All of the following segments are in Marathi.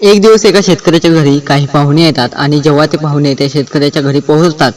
एक दिवस एका शेतकऱ्याच्या घरी काही पाहुणे येतात आणि जेव्हा ते पाहुणे त्या शेतकऱ्याच्या घरी पोहोचतात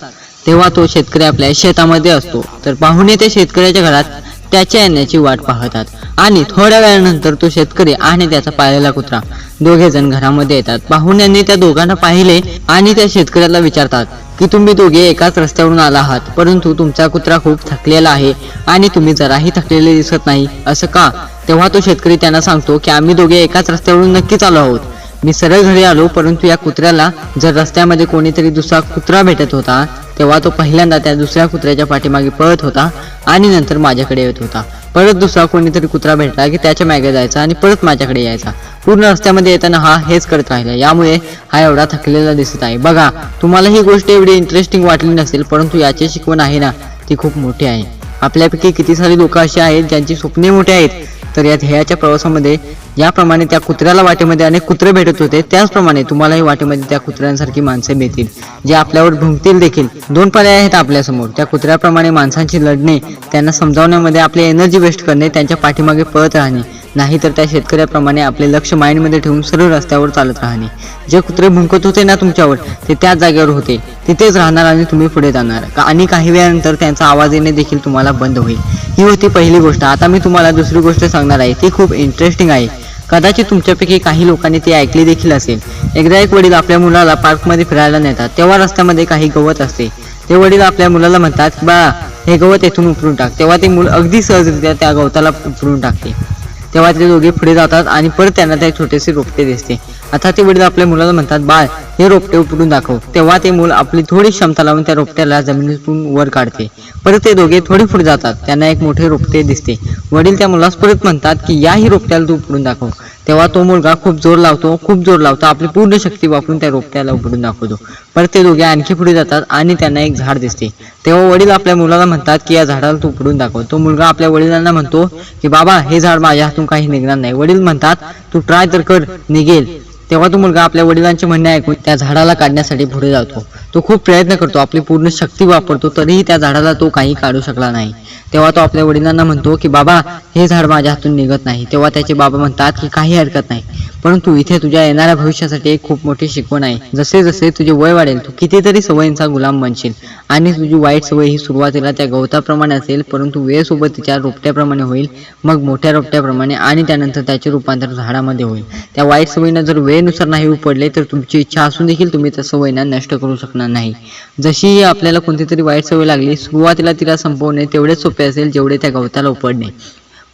तेव्हा तो शेतकरी आपल्या शेतामध्ये असतो. तर पाहुणे त्या शेतकऱ्याच्या घरात त्याच्या येण्याची वाट पाहतात आणि थोड्या वेळानंतर तो शेतकरी आणि त्याचा पाळलेला कुत्रा दोघे जण घरामध्ये येतात. पाहुण्यांनी त्या दोघांना पाहिले आणि त्या शेतकऱ्याला विचारतात की तुम्ही दोघे एकाच रस्त्यावरून आला आहात परंतु तुमचा कुत्रा खूप थकलेला आहे आणि तुम्ही जराही थकलेले दिसत नाही असं का? तेव्हा तो शेतकरी त्यांना सांगतो की आम्ही दोघे एकाच रस्त्यावरून नक्कीच आलो आहोत. मी सरळ घरी आलो परंतु या कुत्र्याला जर रस्त्यामध्ये कोणीतरी दुसरा कुत्रा भेटत होता तेव्हा तो पहिल्यांदा त्या दुसऱ्या कुत्र्याच्या पाठीमागे पळत होता आणि नंतर माझ्याकडे येत होता. परत दुसरा कोणीतरी कुत्रा भेटला की त्याच्यामागे जायचा आणि परत माझ्याकडे यायचा. पूर्ण रस्त्यामध्ये येताना हा हेच करत राहिला. यामुळे हा एवढा थकलेला दिसत आहे. बघा तुम्हाला ही गोष्ट एवढी इंटरेस्टिंग वाटली नसेल परंतु याची शिकवण आहे ना ती खूप मोठी आहे. आपल्यापैकी किती सारी लोक अशी आहेत ज्यांची स्वप्ने मोठी आहेत तर या ध्येयाच्या प्रवासामध्ये याप्रमाणे त्या कुत्र्याला वाटेमध्ये अनेक कुत्रे भेटत होते. त्याचप्रमाणे तुम्हालाही वाटेमध्ये त्या कुत्र्यांसारखी माणसे मिळतील जे आपल्यावर भुंकतील देखील. दोन पर्याय आहेत आपल्यासमोर त्या कुत्र्याप्रमाणे माणसांशी लढणे त्यांना समजावण्यामध्ये आपली एनर्जी वेस्ट करणे त्यांच्या पाठीमागे पळत राहणे. नाहीतर त्या शेतकऱ्याप्रमाणे आपले लक्ष माइंडमध्ये ठेवून सरळ रस्त्यावर चालत राहणे. जे कुत्रे भुंकत होते ना तुमच्यावर ते त्याच जागेवर होते. तिथेच राहणार आणि तुम्ही पुढे जाणार. का- आणि काही वेळानंतर त्यांचा आवाज येणे देखील तुम्हाला बंद होईल. ही होती पहिली गोष्ट. आता मी तुम्हाला दुसरी गोष्ट सांगणार आहे. ती खूप इंटरेस्टिंग आहे. कदाचित तुमच्यापैकी काही लोकांनी ती ऐकली देखील असेल. एकदा एक वडील आपल्या मुलाला पार्कमध्ये फिरायला नेतात. तेव्हा रस्त्यामध्ये काही गवत असते. ते वडील आपल्या मुलाला म्हणतात बाळा हे गवत येथून उपरून टाक. तेव्हा ते मूल अगदी सहजरित्या त्या गवताला उपरून टाकते. तेव्हा ते दोघे पुढे जातात आणि परत त्यांना ते छोटेसे रोपटे दिसते. आता ते वडील आपल्या मुलाला म्हणतात बाळ हे रोपटे उपटून दाखव. तेव्हा ते मूल आपली थोडी क्षमता लावून त्या रोपट्याला जमिनीतून वर काढते. परत ते दोघे थोडे पुढे जातात. त्यांना एक मोठे रोपटे दिसते. वडील त्या मुलास परत म्हणतात की याही रोपट्याला तू उपडून दाखव. तेव्हा तो मुलगा खूप जोर लावतो खूप जोर लावतो आपली पूर्ण शक्ती वापरून त्या रोपट्याला उपडून दाखवतो. परत ते दोघे आणखी पुढे जातात आणि त्यांना एक झाड दिसते. तेव्हा वडील आपल्या मुलाला म्हणतात की या झाडाला तू उपडून दाखव. तो मुलगा आपल्या वडिलांना म्हणतो की बाबा हे झाड माझ्या हातून काही निघणार नाही. वडील म्हणतात तू ट्राय तर कर निघेल. तेव्हा तो मुलगा आपल्या वडिलांचे म्हणणे ऐकून त्या झाडाला काढण्यासाठी पुढे जातो. तो खूप प्रयत्न करतो आपली पूर्ण शक्ती वापरतो तरीही त्या झाडाला तो काही काढू शकला नाही. तेव्हा तो आपल्या वडिलांना म्हणतो की बाबा हे झाड माझ्या हातून निघत नाही. तेव्हा त्याचे बाबा म्हणतात की काही हरकत नाही. परंतु इथे तुझ्या येणाऱ्या भविष्यासाठी एक खूप मोठी शिकवण आहे. जसे जसे तुझे वय वाढेल तू कितीतरी सवयींचा गुलाम बनशील. आणि तुझी वाईट सवय ही सुरुवातीला त्या गवताप्रमाणे असेल परंतु वेळेसोबत तिच्या रोपट्याप्रमाणे होईल मग मोठ्या रोपट्याप्रमाणे आणि त्यानंतर त्याचे रूपांतर झाडामध्ये होईल. त्या वाईट सवयींना जर वेळ वेळेनुसार नाही उपडले तर तुमची इच्छा असून देखील तुम्ही त्या सवयींना नष्ट करू शकणार नाही. जशी आपल्याला कोणती तरी वाईट सवय लागली सुरुवातीला तिला संपवणे तेवढेच सोपे असेल जेवढे त्या गवताला उपडणे.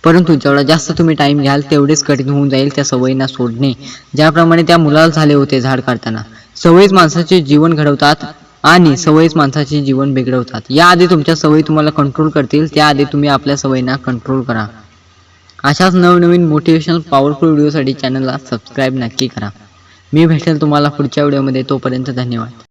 परंतु जेवढा जास्त तुम्ही टाइम घ्याल तेवढेच कठीण होऊन जाईल त्या सवयींना सोडणे. ज्याप्रमाणे त्या मुलाला झाले होते झाड काढताना. सवयीच माणसाचे जीवन घडवतात आणि सवयीच माणसाचे जीवन बिघडवतात. याआधी तुमच्या सवयी तुम्हाला कंट्रोल करतील त्याआधी तुम्ही आपल्या सवयींना कंट्रोल करा. अशाच नवनवीन मोटिवेशनल पॉवरफुल व्हिडिओसाठी चॅनलला सबस्क्राईब नक्की करा. मी भेटेल तुम्हाला पुढच्या व्हिडिओमध्ये तोपर्यंत धन्यवाद.